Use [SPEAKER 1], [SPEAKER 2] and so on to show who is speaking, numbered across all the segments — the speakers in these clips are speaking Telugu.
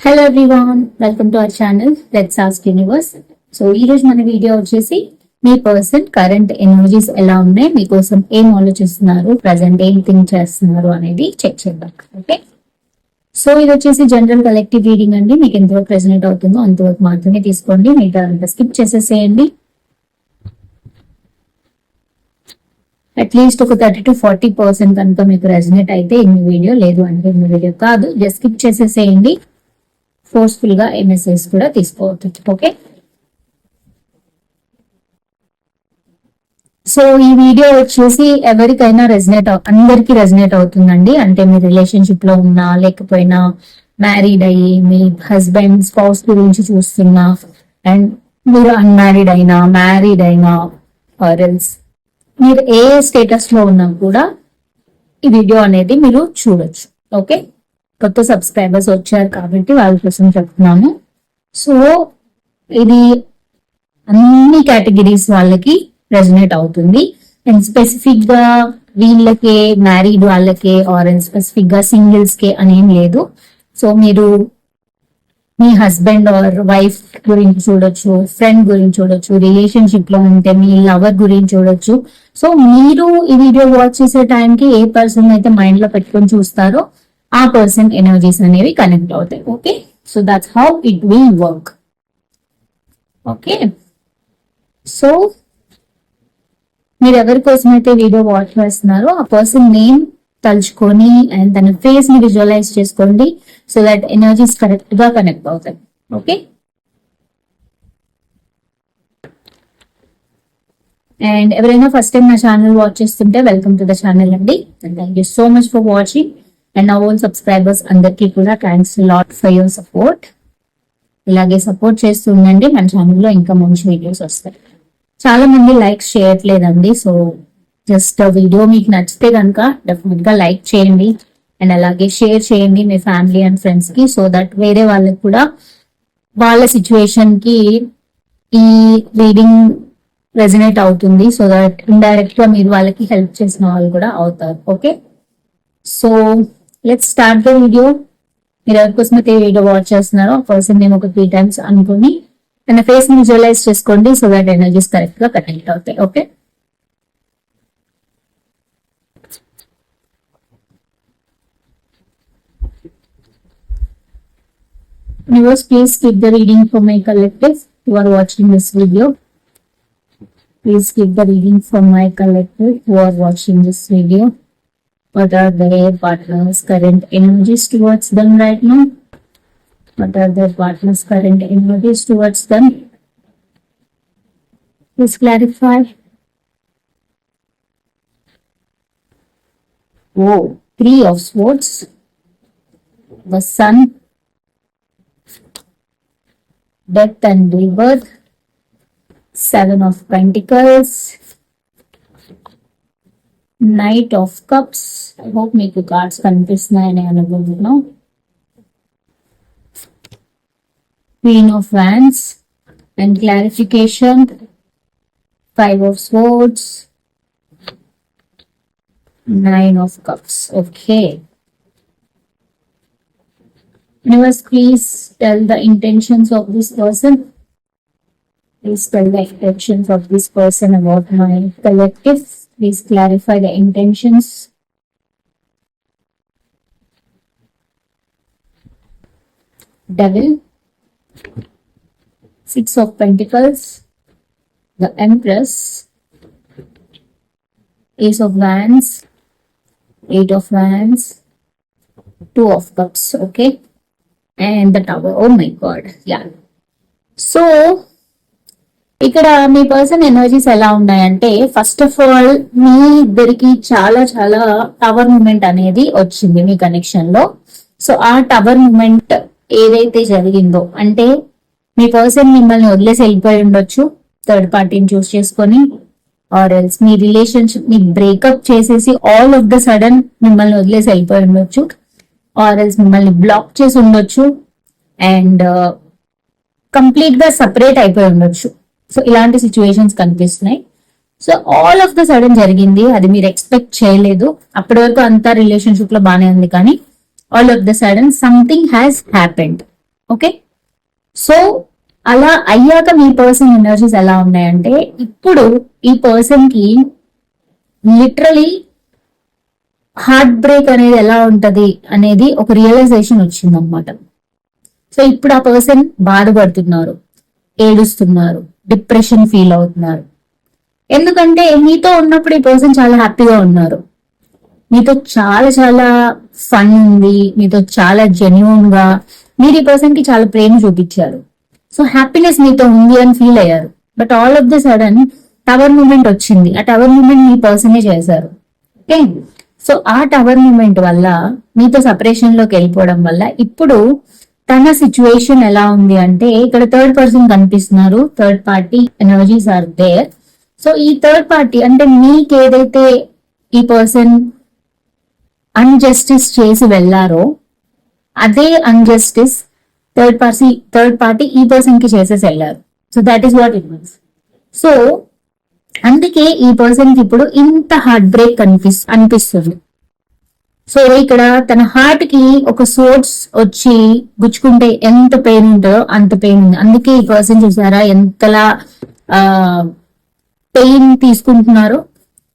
[SPEAKER 1] Hello everyone welcome to our channel let's ask universe so ఈ రోజు మన వీడియో వచ్చేసి మీ పర్సన్ కరెంట్ ఎనర్జీస్ ఎలా ఉన్నాయి? మీకోసం ఏం ఆలోచిస్తున్నారు? ప్రజెంట్ ఏం థింక్ చేస్తున్నారు? అనేది చెక్ చేద్దాం. ఓకే సో ఇది వచ్చేసి జనరల్ కలెక్టివ్ రీడింగ్ అండి. మీకు ఎంతవరకు రెజనేట్ అవుతుందో అంతవరకు మాత్రమే తీసుకోండి. మిగతా అంతా స్కిప్ చేసేసేయండి. అట్లీస్ట్ ఒక థర్టీ టు ఫార్టీ పర్సెంట్ కనుక మీకు రెజనేట్ అయితే ఇన్ని వీడియో లేదు అంటే ఇన్ని వీడియో కాదు. జస్ట్ స్కిప్ చేసేసేయండి. ఫోర్స్ఫుల్గా ఎంఎస్ఎస్ కూడా తీసుకోవచ్చు ఓకే సో ఈ వీడియో వచ్చేసి ఎవరికైనా రెజనేట్ అందరికి రెజనేట్ అవుతుందండి. అంటే మీ రిలేషన్షిప్లో ఉన్నా లేకపోయినా మ్యారీడ్ అయ్యి మీ హస్బెండ్ స్పౌస్ గురించి చూస్తున్నా అండ్ మీరు అన్మ్యారీడ్ అయినా మ్యారీడ్ అయినా ఆర్ఎల్స్ మీరు ఏ స్టేటస్లో ఉన్నా కూడా ఈ వీడియో అనేది మీరు చూడొచ్చు. ఓకే కొత్త సబ్స్క్రైబర్స్ వచ్చారు కాబట్టి వాళ్ళ కోసం చెప్తున్నాను. సో ఇది అన్ని కేటగిరీస్ వాళ్ళకి రెజనేట్ అవుతుంది. అండ్ స్పెసిఫిక్గా వీళ్ళకే మ్యారీడ్ వాళ్ళకే ఆర్ స్పెసిఫిక్గా సింగిల్స్ కే అనేం లేదు. సో మీరు మీ హస్బెండ్ ఆర్ వైఫ్ గురించి చూడొచ్చు ఫ్రెండ్ గురించి చూడొచ్చు రిలేషన్షిప్లో ఉంటే మీ లవర్ గురించి చూడొచ్చు. సో మీరు ఈ వీడియో వాచ్ చేసే టైంకి ఏ పర్సన్ అయితే మైండ్లో పెట్టుకొని చూస్తారో ఆ పర్సన్ ఎనర్జీస్ అనేవి కనెక్ట్ అవుతాయి. Okay? So that's how it will work. Okay? So మీరు ఎవరి కోసం అయితే వీడియో వాచ్ చేస్తున్నారో ఆ పర్సన్ నేమ్ తలుచుకొని అండ్ తన ఫేస్ని విజువలైజ్ చేసుకోండి సో దట్ ఎనర్జీస్ కరెక్ట్గా కనెక్ట్ అవుతాయి. ఓకే? అండ్ ఎవరైనా ఫస్ట్ టైం నా ఛానల్ వాచ్ చేస్తుంటే వెల్కమ్ టు ద ఛానల్ అండి. And thank you so much for watching. And నా ఓన్ సబ్స్క్రైబర్స్ అందరికీ కూడా thanks lot for your support ఇలాగే సపోర్ట్ చేస్తూ ఉండండి మన ఛానల్లో ఇంకా మంచి వీడియోస్ వస్తాయి. చాలా మంది లైక్స్ చేయట్లేదండి సో జస్ట్ వీడియో మీకు నచ్చితే కనుక డెఫినెట్గా లైక్ చేయండి. అండ్ అలాగే షేర్ చేయండి మీ ఫ్యామిలీ అండ్ ఫ్రెండ్స్కి సో దట్ వేరే వాళ్ళకి కూడా వాళ్ళ సిచ్యువేషన్కి ఈ రీడింగ్ రెజినేట్ అవుతుంది. సో దట్ ఇండైరెక్ట్గా మీరు వాళ్ళకి హెల్ప్ చేసిన వాళ్ళు కూడా అవుతారు. Okay so let start the video మీరు ఎవరికోసం అయితే వీడియో వాచ్ చేస్తున్నారో పర్సన్ నేను ఒక త్రీ టైమ్స్ అనుకుని తన ఫేస్ని విజువలైజ్ చేసుకోండి సో దట్ ఎనర్జీస్ కరెక్ట్గా కనెక్ట్ అవుతాయి okay Viewers, please keep the reading for my collective who are watching this video. Please keep the reading for my collective who are watching this video. What are their partners' current energies towards them right now? What are their partners' current energies towards them? Please clarify. Oh, three of swords. The sun death and rebirth, seven of pentacles, knight of cups. I hope మీకు కార్డ్స్ కనిపిస్తున్నాయని అనుకుంటున్నాం queen of wands and clarification, five of swords, nine of cups. Okay. Universe, please tell the intentions of this person. Please tell the intentions of this person about my collective. Please clarify the intentions. Devil, Six of Pentacles, the Empress, Ace of Wands, Eight of Wands, Two of Cups, okay, and the Tower. Oh my God, yeah. So ఇక్కడ మీ పర్సన్ ఎనర్జీస్ ఎలా ఉన్నాయంటే ఫస్ట్ ఆఫ్ ఆల్ మీ ఇద్దరికి చాలా చాలా టవర్ మూమెంట్ అనేది వచ్చింది మీ కనెక్షన్లో. సో ఆ టవర్ మూమెంట్ ఏదైతే జరిగిందో అంటే మీ పర్సన్ మిమ్మల్ని వదిలేసి వెళ్ళిపోయి ఉండొచ్చు థర్డ్ పార్టీని చూస్ చేసుకొని ఆర్ ఎల్స్ మీ రిలేషన్షిప్ని బ్రేకప్ చేసేసి ఆల్ ఆఫ్ ద సడన్ మిమ్మల్ని వదిలేసి వెళ్ళిపోయి ఉండొచ్చు ఆర్ ఎల్స్ మిమ్మల్ని బ్లాక్ చేసి ఉండొచ్చు అండ్ కంప్లీట్ uh, గా సపరేట్ అయిపోయి ఉండొచ్చు. సో ఇలాంటి సిచ్యువేషన్స్ కనిపిస్తున్నాయి. So all of the sudden జరిగింది. అది మీరు ఎక్స్పెక్ట్ చేయలేదు. అప్పటి వరకు అంతా రిలేషన్షిప్లో బానే ఉంది కానీ all of the sudden something has happened okay so అలా అయ్యాక మీ పర్సన్ ఎనర్జీస్ ఎలా ఉన్నాయంటే ఇప్పుడు ఈ పర్సన్కి లిటరలీ హార్ట్ బ్రేక్ అనేది ఎలా ఉంటది అనేది ఒక రియలైజేషన్ వచ్చింది అనమాట సో ఇప్పుడు ఆ పర్సన్ బాధపడుతున్నారు ఏడుస్తున్నారు. డిప్రెషన్ ఫీల్ అవుతున్నారు. ఎందుకంటే మీతో ఉన్నప్పుడు ఈ పర్సన్ చాలా హ్యాపీగా ఉన్నారు. మీతో చాలా చాలా ఫన్ ఉంది. మీతో చాలా జెన్యున్గా మీరు ఈ పర్సన్కి చాలా ప్రేమ చూపించారు. సో హ్యాపీనెస్ మీతో ఉంది అని ఫీల్ అయ్యారు. But all of the sudden tower moment వచ్చింది. ఆ టవర్ మూమెంట్ మీ పర్సనే చేశారు. ఓకే? సో ఆ టవర్ మూమెంట్ వల్ల మీతో సపరేషన్లోకి వెళ్ళిపోవడం వల్ల ఇప్పుడు తన సిచ్యువేషన్ ఎలా ఉంది అంటే ఇక్కడ థర్డ్ పర్సన్ కనిపిస్తున్నారు. Third party energies are there so ఈ థర్డ్ పార్టీ అంటే మీకు ఏదైతే ఈ పర్సన్ అన్జస్టిస్ చేసి వెళ్ళారో అదే injustice third party third party ఈ పర్సన్కి చేసేసి వెళ్ళారు. So that is what it means so అందుకే ఈ పర్సన్కి ఇప్పుడు ఇంత హార్ట్ బ్రేక్ కనిపిస్ అనిపిస్తుంది. సో ఇక్కడ తన హార్ట్కి ఒక సోర్స్ వచ్చి గుచ్చుకుంటే ఎంత పెయిన్ ఉంటుందో అంత పెయిన్ ఉంది. అందుకే ఈ పర్సన్ చూసారా ఎంతలా పెయిన్ తీసుకుంటున్నారు.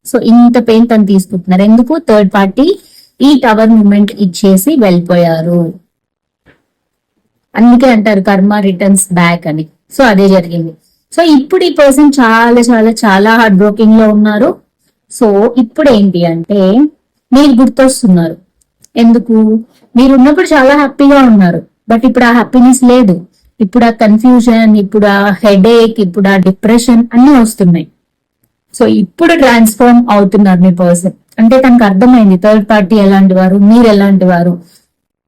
[SPEAKER 1] సో ఇంత పెయిన్ తను తీసుకుంటున్నారు. ఎందుకు? థర్డ్ పార్టీ ఈ టవర్ మూమెంట్ ఇచ్చేసి వెళ్ళిపోయారు. అందుకే అంటారు కర్మ రిటర్న్స్ బ్యాక్ అని. సో అదే జరిగింది. సో ఇప్పుడు ఈ పర్సన్ చాలా చాలా చాలా హార్ట్ బ్రోకింగ్లో ఉన్నారు. సో ఇప్పుడు ఏంటి అంటే మీరు గుర్తొస్తున్నారు. ఎందుకు? మీరు ఉన్నప్పుడు చాలా హ్యాపీగా ఉన్నారు. బట్ ఇప్పుడు ఆ హ్యాపీనెస్ లేదు. ఇప్పుడు ఆ కన్ఫ్యూజన్ ఇప్పుడు ఆ హెడేక్ ఇప్పుడు ఆ డిప్రెషన్ అన్ని వస్తున్నాయి. సో ఇప్పుడు ట్రాన్స్ఫార్మ్ అవుతున్నారు మీ పర్సన్. అంటే తనకు అర్థమైంది థర్డ్ పార్టీ ఎలాంటి వారు మీరు ఎలాంటి వారు.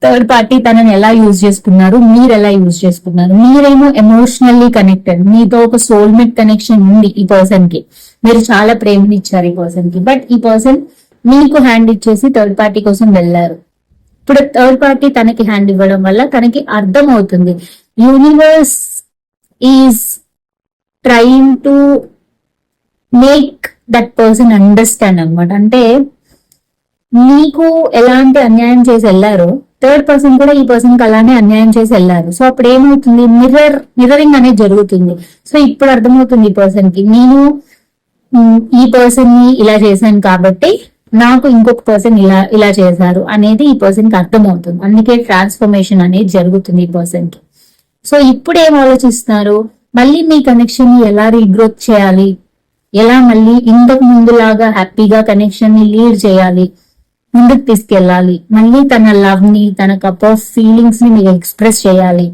[SPEAKER 1] థర్డ్ పార్టీ తనని ఎలా యూజ్ చేసుకున్నారు మీరు ఎలా యూజ్ చేసుకున్నారు. మీరేమో ఎమోషనల్లీ కనెక్టెడ్. మీతో ఒక సోల్మేట్ కనెక్షన్ ఉంది ఈ పర్సన్కి మీరు చాలా ప్రేమనిచ్చారు ఈ పర్సన్కి బట్ ఈ పర్సన్ మీకు హ్యాండ్ ఇచ్చేసి థర్డ్ పార్టీ కోసం వెళ్ళారు. ఇప్పుడు థర్డ్ పార్టీ తనకి హ్యాండ్ ఇవ్వడం వల్ల తనకి అర్థం అవుతుంది universe is trying to make that person understand అనమాట అంటే నీకు ఎలాంటి అన్యాయం చేసి వెళ్ళారో థర్డ్ పర్సన్ కూడా ఈ పర్సన్కి అలానే అన్యాయం చేసి వెళ్ళారు. సో అప్పుడు ఏమవుతుంది? మిర్రర్ మిర్రరింగ్ అనేది జరుగుతుంది. సో ఇప్పుడు అర్థమవుతుంది ఈ పర్సన్కి. నేను ఈ పర్సన్ని ఇలా చేశాను కాబట్టి నాకు ఇంకొక పర్సన్ ఇలా ఇలా చేశారు అనేది ఈ పర్సన్కి అర్థమవుతుంది. అందుకే ట్రాన్స్ఫర్మేషన్ అనేది జరుగుతుంది ఈ పర్సన్కి. సో ఇప్పుడు ఏం ఆలోచిస్తున్నారు? మళ్ళీ మీ కనెక్షన్ని ఎలా రీగ్రోత్ చేయాలి? ఎలా మళ్ళీ ఇంతకు ముందులాగా హ్యాపీగా కనెక్షన్ని లీడ్ చేయాలి? ముందుకు తీసుకెళ్ళాలి? మళ్ళీ తన లవ్ని తన కప్ ఆఫ్ ఫీలింగ్స్ని మీరు ఎక్స్ప్రెస్ చేయాలి.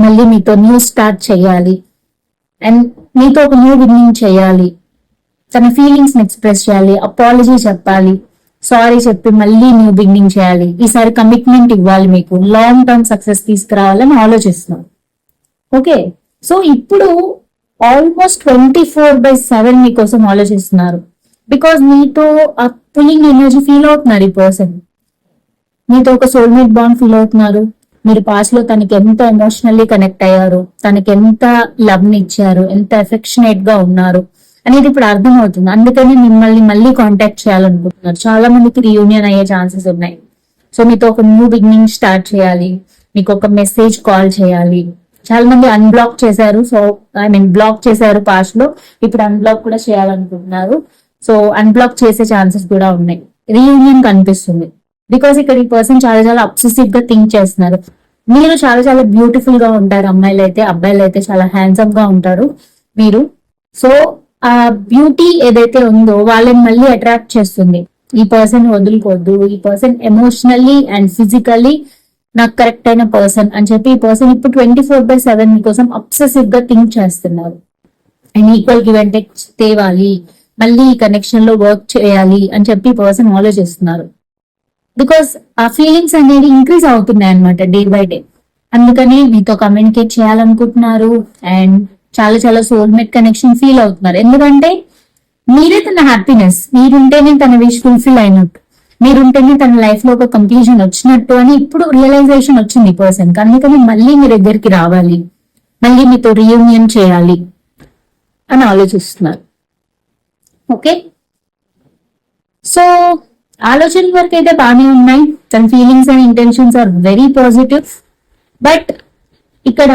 [SPEAKER 1] మళ్ళీ మీతో న్యూ స్టార్ట్ చేయాలి. అండ్ మీతో ఒక న్యూ బిగినింగ్ చేయాలి. తన ఫీలింగ్స్ని ఎక్స్ప్రెస్ చేయాలి అపాలజీ చెప్పాలి సారీ చెప్పి మళ్ళీ న్యూ బిగినింగ్ చేయాలి. ఈసారి కమిట్మెంట్ ఇవ్వాలి మీకు. లాంగ్ టర్మ్ సక్సెస్ తీసుకురావాలని ఆలోచిస్తున్నాం. ఓకే సో ఇప్పుడు almost twenty four by seven మీకోసం ఆలోచిస్తున్నారు. బికాస్ మీతో ఆ పులింగ్ ఎనర్జీ ఫీల్ అవుతున్నారు ఈ పర్సన్ మీతో ఒక సోల్మేట్ బాండ్ ఫీల్ అవుతున్నారు. మీరు పాస్ట్లో తనకి ఎంత ఎమోషనల్లీ కనెక్ట్ అయ్యారు తనకి ఎంత లవ్ ఇచ్చారు ఎంత ఎఫెక్షనేట్గా ఉన్నారు అనేది ఇప్పుడు అర్థం అవుతుంది అందుకని మిమ్మల్ని మళ్ళీ కాంటాక్ట్ చేయాలనుకుంటున్నారు. చాలా మందికి రీయూనియన్ అయ్యే ఛాన్సెస్ ఉన్నాయి. సో మీతో ఒక న్యూ బిగినింగ్ స్టార్ట్ చేయాలి. మీకు ఒక మెసేజ్ కాల్ చేయాలి. చాలా మంది అన్బ్లాక్ చేశారు. సో ఐ మీన్ బ్లాక్ చేశారు పాస్ట్లో. ఇప్పుడు అన్బ్లాక్ కూడా చేయాలనుకుంటున్నారు. సో అన్బ్లాక్ చేసే ఛాన్సెస్ కూడా ఉన్నాయి. రీయూనియన్ కనిపిస్తుంది. బికాస్ ఇక్కడ ఈ పర్సన్ చాలా చాలా అబ్సెసివ్గా థింక్ చేస్తున్నారు. మీరు చాలా చాలా బ్యూటిఫుల్గా ఉంటారు అమ్మాయిలు అయితే అబ్బాయిలు అయితే చాలా హ్యాండ్సమ్గా ఉంటారు. మీరు. సో ఆ బ్యూటీ ఏదైతే ఉందో వాళ్ళని మళ్ళీ అట్రాక్ట్ చేస్తుంది. ఈ పర్సన్ వదులుకోవద్దు ఈ పర్సన్ ఎమోషనల్లీ అండ్ ఫిజికల్లీ నాకు కరెక్ట్ అయిన పర్సన్ అని చెప్పి ఈ పర్సన్ ఇప్పుడు ట్వంటీ ఫోర్ బై సెవెన్ మీకోసం అబ్సెసివ్గా థింక్ చేస్తున్నారు. And equal give and take తేవాలి మళ్ళీ ఈ కనెక్షన్లో వర్క్ చేయాలి అని చెప్పి పర్సన్ ఆలోచిస్తున్నారు. బికాస్ ఆ ఫీలింగ్స్ అనేది ఇంక్రీజ్ అవుతున్నాయి అనమాట డే బై డే అందుకని మీతో కమ్యూనికేట్ చేయాలనుకుంటున్నారు. అండ్ చాలా చాలా సోల్మేట్ కనెక్షన్ ఫీల్ అవుతున్నారు. ఎందుకంటే మీరే తన హ్యాపీనెస్ మీరుంటేనే తన విష్ ఫుల్ఫిల్ అయినట్టు మీరుంటేనే తన లైఫ్లో ఒక కంక్లూజన్ వచ్చినట్టు అని ఇప్పుడు రియలైజేషన్ వచ్చింది పర్సన్ అందుకని మళ్ళీ మీ దగ్గరికి రావాలి. మళ్ళీ మీతో రీయూనియన్ చేయాలి అని ఆలోచిస్తున్నారు. ఓకే? సో ఆలోచన వరకు అయితే బాగానే ఉన్నాయి. తన feelings and intentions are very positive but ఇక్కడ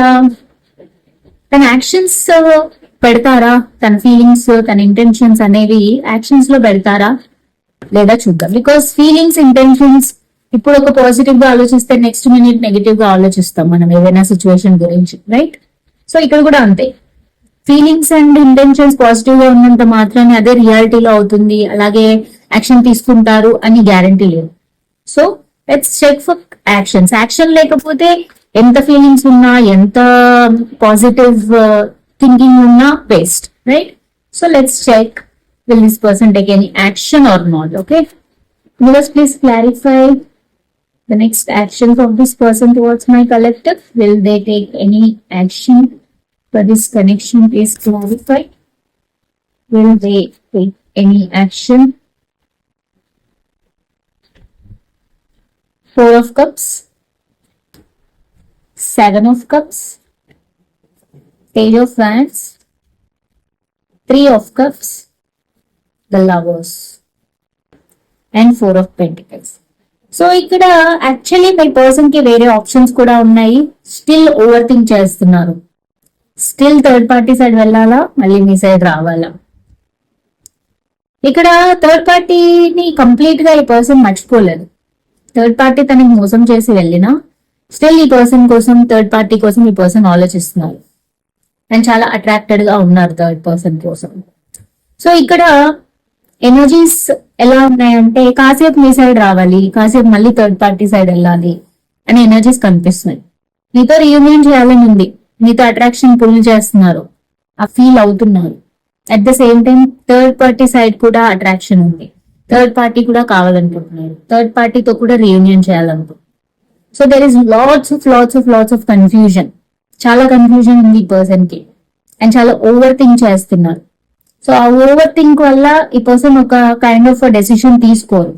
[SPEAKER 1] తన యాక్షన్స్ uh, పెడతారా? తన ఫీలింగ్స్ uh, తన ఇంటెన్షన్స్ అనేవి యాక్షన్స్లో పెడతారా? లేదా చూద్దాం. బికాస్ ఫీలింగ్స్ ఇంటెన్షన్స్ ఇప్పుడు ఒక పాజిటివ్గా ఆలోచిస్తే నెక్స్ట్ మినిట్ నెగిటివ్గా ఆలోచిస్తాం మనం ఏదైనా సిచ్యువేషన్ గురించి రైట్ సో ఇక్కడ కూడా అంతే. ఫీలింగ్స్ అండ్ ఇంటెన్షన్స్ పాజిటివ్గా ఉన్నంత మాత్రాన్ని అదే రియాలిటీలో అవుతుంది. అలాగే యాక్షన్ తీసుకుంటారు అని గ్యారంటీ లేదు. So let's check for actions action లేకపోతే ఎంత ఫీలింగ్స్ ఉన్నా ఎంత పాజిటివ్ థింకింగ్ ఉన్నా waste right so let's check will this person take any action or not okay Viewers, please clarify the next actions of this person towards my collective. Will they take any action for this connection? Please clarify. Will they take any action? Four of Cups, Seven of Cups, Page of Wands, Three of Cups, the Lovers. And four of pentacles so ఇక్కడ యాక్చువల్లీ మీ పర్సన్కి వేరే ఆప్షన్స్ కూడా ఉన్నాయి. స్టిల్ ఓవర్ థింక్ చేస్తున్నారు. స్టిల్ థర్డ్ పార్టీ సైడ్ వెళ్ళాలా? మళ్ళీ మీ సైడ్ రావాలా? ఇక్కడ థర్డ్ పార్టీని కంప్లీట్గా ఈ పర్సన్ మర్చిపోలేదు. థర్డ్ పార్టీ తనకి మోసం చేసి వెళ్ళినా స్టిల్ ఈ పర్సన్ కోసం థర్డ్ పార్టీ కోసం ఈ పర్సన్ ఆలోచిస్తున్నారు అండ్ చాలా అట్రాక్టెడ్గా ఉన్నారు థర్డ్ పర్సన్ కోసం. సో ఇక్కడ ఎనర్జీస్ ఎలా ఉన్నాయంటే కాసేపు మీ సైడ్ రావాలి కాసేపు మళ్ళీ థర్డ్ పార్టీ సైడ్ వెళ్ళాలి అనే ఎనర్జీస్ కనిపిస్తున్నాయి. మీతో రీయూనియన్ చేయాలని ఉంది. మీతో అట్రాక్షన్ పుల్ చేస్తున్నారు. ఆ ఫీల్ అవుతున్నారు. At the same time third party side కూడా అట్రాక్షన్ ఉంది. థర్డ్ పార్టీ కూడా కావాలనుకుంటున్నారు. థర్డ్ పార్టీతో కూడా రీయూనియన్ చేయాలనుకుంటున్నారు. So there is lots of lots of lots of confusion చాలా కన్ఫ్యూజన్ ఉంది ఈ పర్సన్కి. అండ్ చాలా ఓవర్ థింక్ చేస్తున్నారు. సో ఆ ఓవర్ థింక్ వల్ల ఈ పర్సన్ ఒక కైండ్ ఆఫ్ డెసిషన్ తీసుకోరు.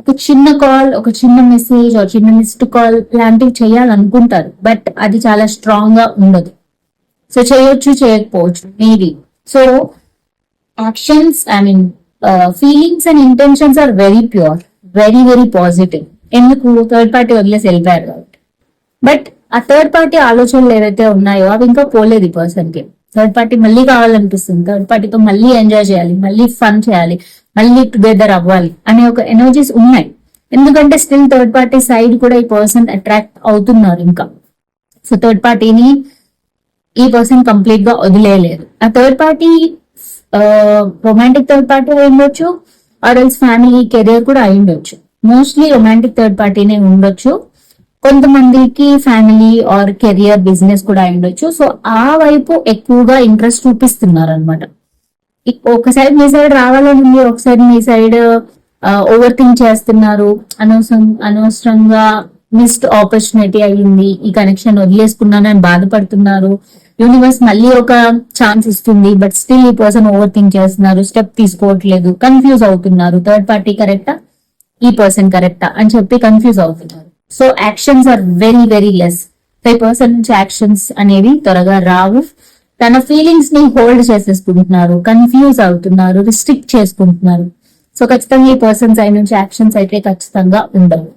[SPEAKER 1] ఒక చిన్న కాల్ ఒక చిన్న మెసేజ్ ఒక చిన్న మిస్డ్ కాల్ లాంటివి చేయాలనుకుంటారు. బట్ అది చాలా స్ట్రాంగ్గా ఉండదు. సో చేయొచ్చు చేయకపోవచ్చు maybe so actions I mean feelings and intentions are very pure very very positive ఎందుకు థర్డ్ పార్టీ వదిలేసి వెళ్ళిపోయారు కాబట్టి. బట్ ఆ థర్డ్ పార్టీ ఆలోచనలు ఏవైతే ఉన్నాయో అవి ఇంకా పోలేదు ఈ పర్సన్కి. థర్డ్ పార్టీ మళ్ళీ కావాలనిపిస్తుంది. థర్డ్ పార్టీతో మళ్ళీ ఎంజాయ్ చేయాలి మళ్ళీ ఫన్ చేయాలి మళ్ళీ టుగెదర్ అవ్వాలి అనే ఒక ఎనర్జీస్ ఉన్నాయి. ఎందుకంటే స్టిల్ థర్డ్ పార్టీ సైడ్ కూడా ఈ పర్సన్ అట్రాక్ట్ అవుతున్నారు ఇంకా. సో థర్డ్ పార్టీని ఈ పర్సన్ కంప్లీట్గా వదిలేయలేదు. ఆ third party romantic third party అయి ఉండొచ్చు ఆర్ ఎల్స్ ఫ్యామిలీ కెరియర్ కూడా అయి ఉండొచ్చు. మోస్ట్లీ రొమాంటిక్ థర్డ్ పార్టీనే ఉండొచ్చు. కొంతమందికి ఫ్యామిలీ ఆర్ కెరియర్ బిజినెస్ కూడా అయి ఉండొచ్చు. సో ఆ వైపు ఎక్కువగా ఇంట్రెస్ట్ చూపిస్తున్నారు అనమాట ఒక సైడ్ మీ సైడ్ రావాలని ఉంది మీ సైడ్ ఓవర్ థింక్ చేస్తున్నారు. అనవసరం అనవసరంగా మిస్డ్ ఆపర్చునిటీ అయ్యింది. ఈ కనెక్షన్ వదిలేసుకున్నానని బాధపడుతున్నారు. యూనివర్స్ మళ్ళీ ఒక ఛాన్స్ ఇస్తుంది బట్ స్టిల్ ఈ పర్సన్ ఓవర్ థింక్ చేస్తున్నారు స్టెప్ తీసుకోవట్లేదు కన్ఫ్యూజ్ అవుతున్నారు. థర్డ్ పార్టీ కరెక్టా ఈ పర్సన్ కరెక్టా అని చెప్పి కన్ఫ్యూజ్ అవుతున్నారు. So actions are very very less ఈ పర్సన్ నుంచి యాక్షన్స్ అనేవి త్వరగా రావు. తన ఫీలింగ్స్ని హోల్డ్ చేసేసుకుంటున్నారు కన్ఫ్యూజ్ అవుతున్నారు రిస్ట్రిక్ట్ చేసుకుంటున్నారు. సో ఖచ్చితంగా ఈ పర్సన్ సైడ్ నుంచి యాక్షన్స్ అయితే ఖచ్చితంగా ఉండవు.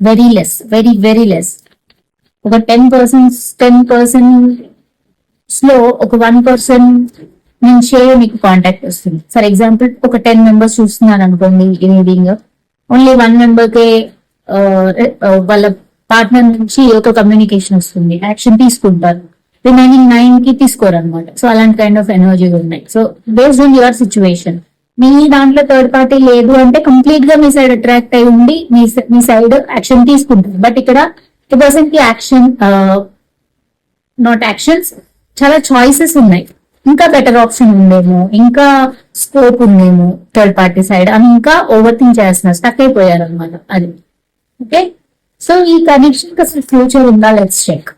[SPEAKER 1] Very less very very less ఒక టెన్ పర్సన్స్ టెన్ పర్సన్స్లో ఒక వన్ పర్సన్ నుంచే మీకు కాంటాక్ట్ వస్తుంది. ఫర్ ఎగ్జాంపుల్ ఒక టెన్ మెంబర్స్ చూస్తున్నారు అనుకోండి ఈ రీడింగ్ ఓన్లీ వన్ మెంబర్ కే uh, eh, uh, వాళ్ళ పార్ట్నర్ నుంచి ఒక కమ్యూనికేషన్ వస్తుంది. యాక్షన్ తీసుకుంటారు. రిమైనింగ్ నైన్కి తీసుకోరు అనమాట సో అలాంటి కైండ్ ఆఫ్ ఎనర్జీ ఉన్నాయి. So based on your situation మీ దాంట్లో థర్డ్ పార్టీ లేదు అంటే కంప్లీట్గా మీ సైడ్ అట్రాక్ట్ అయి ఉండి మీ మీ సైడ్ యాక్షన్ తీసుకుంటారు. బట్ ఇక్కడ ఈ పర్సన్కి యాక్షన్ నాట్ యాక్షన్స్ చాలా చాయిసెస్ ఉన్నాయి. ఇంకా బెటర్ ఆప్షన్ ఉండేమో ఇంకా స్కోప్ ఉందేమో థర్డ్ పార్టీ సైడ్ అని ఇంకా ఓవర్ థింక్ చేస్తున్నా స్టక్ అయిపోయారు అనమాట అది. ఓకే సో ఈ కనెక్షన్ అసలు ఫ్యూచర్ ఉందా? Let's check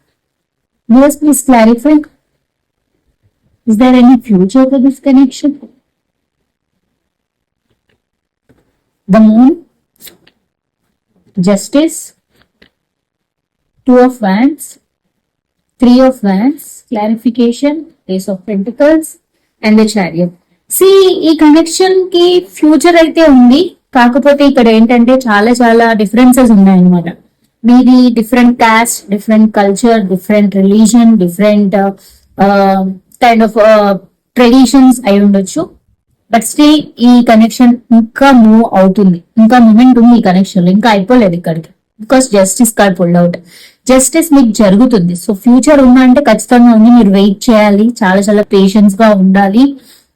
[SPEAKER 1] us please clarify is there any future for this connection the moon justice two of wands three of wands clarification ace of pentacles, and the chariot. See ఈ కనెక్షన్కి ఫ్యూచర్ అయితే ఉంది. కాకపోతే ఇక్కడ ఏంటంటే చాలా చాలా డిఫరెన్సెస్ ఉన్నాయన్నమాట. మీది different caste different culture different religion different kind of traditions అయి ఉండొచ్చు. బట్ స్టిల్ ఈ కనెక్షన్ ఇంకా మూవ్ అవుతుంది. ఇంకా మూమెంట్ ఉంది ఈ కనెక్షన్లో ఇంకా అయిపోలేదు ఇక్కడికి. Because justice card pulled out justice మీకు జరుగుతుంది. సో ఫ్యూచర్ ఉందా అంటే ఖచ్చితంగా ఉంది. మీరు వెయిట్ చేయాలి. చాలా చాలా పేషెన్స్గా ఉండాలి.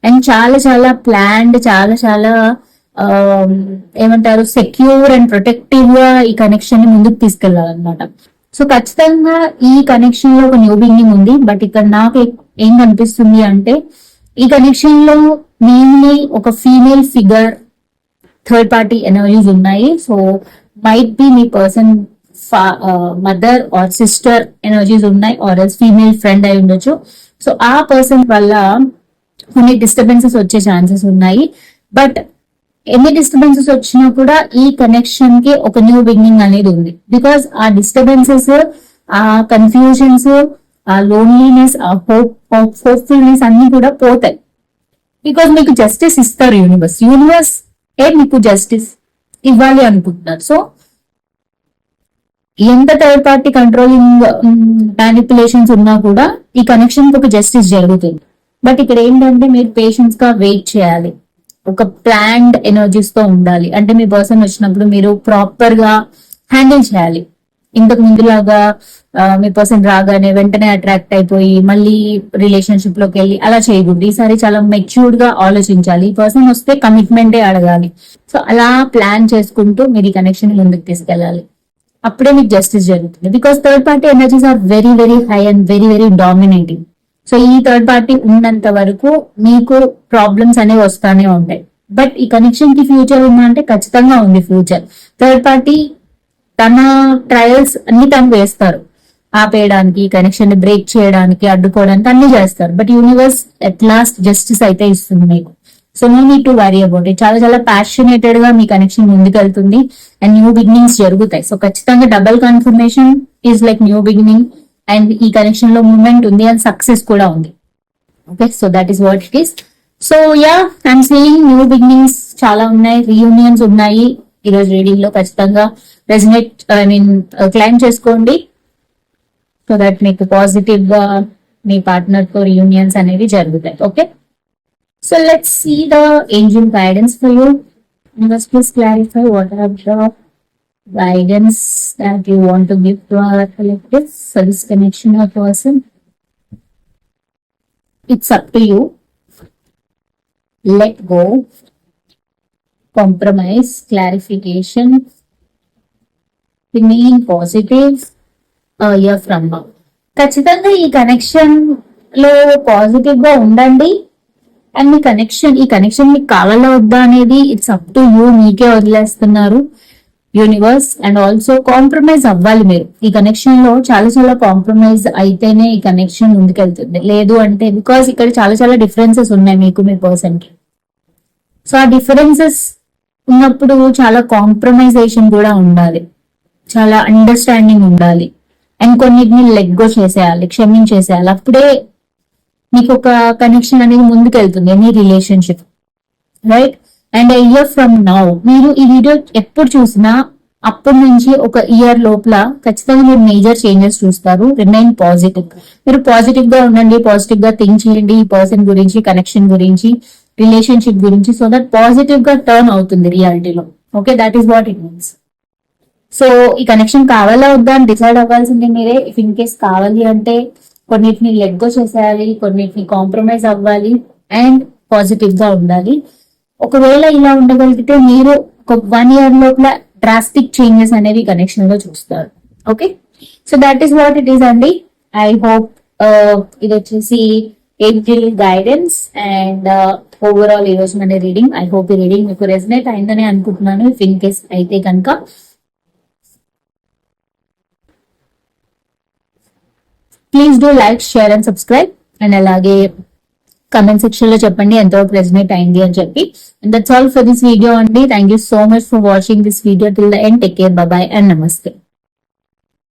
[SPEAKER 1] అండ్ చాలా చాలా ప్లాన్డ్ చాలా చాలా um, ఏమంటారు సెక్యూర్ అండ్ ప్రొటెక్టివ్గా ఈ కనెక్షన్ని ముందుకు తీసుకెళ్ళాలన్నమాట సో ఖచ్చితంగా ఈ కనెక్షన్లో ఒక న్యూ బిగినింగ్ ఉంది. బట్ ఇక్కడ నాకు ఏం కనిపిస్తుంది అంటే ఈ కనెక్షన్లో మెయిన్లీ ఒక female figure third party energies ఉన్నాయి. So might be me person mother or sister energies ఉన్నాయి ఆర్ ఎస్ ఫీమేల్ ఫ్రెండ్ అయి ఉండొచ్చు. సో ఆ పర్సన్ వల్ల కొన్ని డిస్టర్బెన్సెస్ వచ్చే ఛాన్సెస్ ఉన్నాయి. బట్ ఎన్ని డిస్టర్బెన్సెస్ వచ్చినా కూడా ఈ కనెక్షన్కి ఒక న్యూ బిగినింగ్ అనేది ఉంది. బికాస్ ఆ డిస్టర్బెన్సెస్ ఆ కన్ఫ్యూజన్స్ ఆ లోన్లీనెస్ ఆ హోప్ హోప్ఫుల్నెస్ అన్ని కూడా పోతాయి. బికాస్ మీకు జస్టిస్ ఇస్తారు యూనివర్స్ యూనివర్స్ ఏ మీకు జస్టిస్ ఇవ్వాలి అనుకుంటున్నారు. సో ఎంత థర్డ్ పార్టీ కంట్రోలింగ్ మ్యానిపులేషన్స్ ఉన్నా కూడా ఈ కనెక్షన్ ఒక జస్టిస్ జరుగుతుంది. బట్ ఇక్కడ ఏంటంటే మీరు పేషెన్స్గా వెయిట్ చేయాలి. ఒక ప్లాన్డ్ ఎనర్జీస్తో ఉండాలి. అంటే మీ పర్సన్ వచ్చినప్పుడు మీరు ప్రాపర్గా హ్యాండిల్ చేయాలి. ఇంతకు ముందులాగా మీ పర్సన్ రాగానే వెంటనే అట్రాక్ట్ అయిపోయి మళ్ళీ రిలేషన్షిప్లోకి వెళ్ళి అలా చేయకూడదు. ఈసారి చాలా మెచ్యూర్డ్గా ఆలోచించాలి. ఈ పర్సన్ వస్తే కమిట్మెంటే అడగాలి. సో అలా ప్లాన్ చేసుకుంటూ మీరు ఈ కనెక్షన్ ముందుకు తీసుకెళ్ళాలి. అప్పుడే మీకు జస్టిస్ జరుగుతుంది. Because third party energies are very very high and very very dominating so ఈ థర్డ్ పార్టీ ఉన్నంత వరకు మీకు ప్రాబ్లమ్స్ అనేవి వస్తానే ఉంటాయి. బట్ ఈ కనెక్షన్కి ఫ్యూచర్ ఉందా అంటే ఖచ్చితంగా ఉంది ఫ్యూచర్ థర్డ్ పార్టీ తన ట్రయల్స్ అన్ని తను వేస్తారు. ఆపేయడానికి కనెక్షన్ని బ్రేక్ చేయడానికి అడ్డుకోవడానికి అన్ని చేస్తారు. But universe at last justice అయితే ఇస్తుంది మీకు. So no need to worry about it చాలా చాలా ప్యాషనేటెడ్గా మీ కనెక్షన్ ముందుకెళ్తుంది. అండ్ న్యూ బిగినింగ్స్ జరుగుతాయి. సో ఖచ్చితంగా double confirmation is like new beginning and ఈ కనెక్షన్లో మూమెంట్ ఉంది అండ్ సక్సెస్ కూడా ఉంది. Okay so that is what it is so yeah I'm seeing new beginnings చాలా ఉన్నాయి. రీయూనియన్స్ ఉన్నాయి. ఈ రోజు రీడింగ్లో ఖచ్చితంగా రెజినేట్ ఐ మీన్ క్లైమ్ చేసుకోండి. సో దట్ మీకు పాజిటివ్గా మీ పార్ట్నర్తో రీయూనియన్స్ అనేవి జరుగుతాయి. Okay So let's see the engine guidance for you. You must please clarify what are the guidance that you want to give to our collective service this connection or person. It's up to you. Let go, compromise, clarification, remain positive, a from now. ఖచ్చితంగా ఈ కనెక్షన్లో పాజిటివ్గా ఉండండి అండ్ మీ కనెక్షన్ ఈ కనెక్షన్ మీకు కావాలా వద్దా అనేది ఇట్స్ అప్ టు యూ మీకే వదిలేస్తున్నారు యూనివర్స్ అండ్ ఆల్సో కాంప్రమైజ్ అవ్వాలి మీరు. ఈ కనెక్షన్లో చాలా చాలా కాంప్రమైజ్ అయితేనే ఈ కనెక్షన్ ముందుకెళ్తుంది. లేదు అంటే బికాస్ ఇక్కడ చాలా చాలా డిఫరెన్సెస్ ఉన్నాయి మీకు మీ పర్సన్కి. సో ఆ డిఫరెన్సెస్ ఉన్నప్పుడు చాలా కాంప్రమైజేషన్ కూడా ఉండాలి. చాలా అండర్స్టాండింగ్ ఉండాలి. అండ్ కొన్నిటిని లెగ్గో చేసేయాలి క్షమించేసేయాలి. అప్పుడే మీకు ఒక కనెక్షన్ అనేది ముందుకెళ్తుంది మీ relationship right and year from now మీరు ఈ వీడియో ఎప్పుడు చూసినా అప్పటి నుంచి ఒక ఇయర్ లోపల ఖచ్చితంగా మీరు మేజర్ చేంజెస్ చూస్తారు. రిమైన్ పాజిటివ్ మీరు పాజిటివ్గా ఉండండి పాజిటివ్గా థింక్ చేయండి ఈ పర్సన్ గురించి కనెక్షన్ గురించి రిలేషన్షిప్ గురించి సో దట్ పాజిటివ్గా టర్న్ అవుతుంది రియాలిటీలో okay that is what it means so ఈ కనెక్షన్ కావాలా వద్దా అని డిసైడ్ అవ్వాల్సింది మీరే. ఇఫ్ ఇన్ కేస్ కావాలి అంటే కొన్నిటిని లెగ్గో చేసేయాలి కొన్నిటిని కాంప్రమైజ్ అవ్వాలి అండ్ పాజిటివ్గా ఉండాలి. ఒకవేళ ఇలా ఉండగలిగితే మీరు ఒక వన్ ఇయర్ లోపల డ్రాస్టిక్ చేంజెస్ అనేవి కనెక్షన్లో చూస్తారు. Okay so that is what it is అండి ఐ హోప్ ఇది వచ్చేసి ఏంజిల్ గైడెన్స్ అండ్ ఓవరాల్ ఈ రోజు మన రీడింగ్ ఐ హోప్ ఈ రీడింగ్ మీకు రెసినేట్ అయిందని అనుకుంటున్నాను. ఇఫ్ ఇన్ కేస్ అయితే కనుక please do like share and subscribe and అలాగే కమెంట్ సెక్షన్లో చెప్పండి ఎంతో ప్రెసినేట్ అయింది అని చెప్పి. That's all for this video అండి. Thank you so much for watching this video till the end take care bye and నమస్తే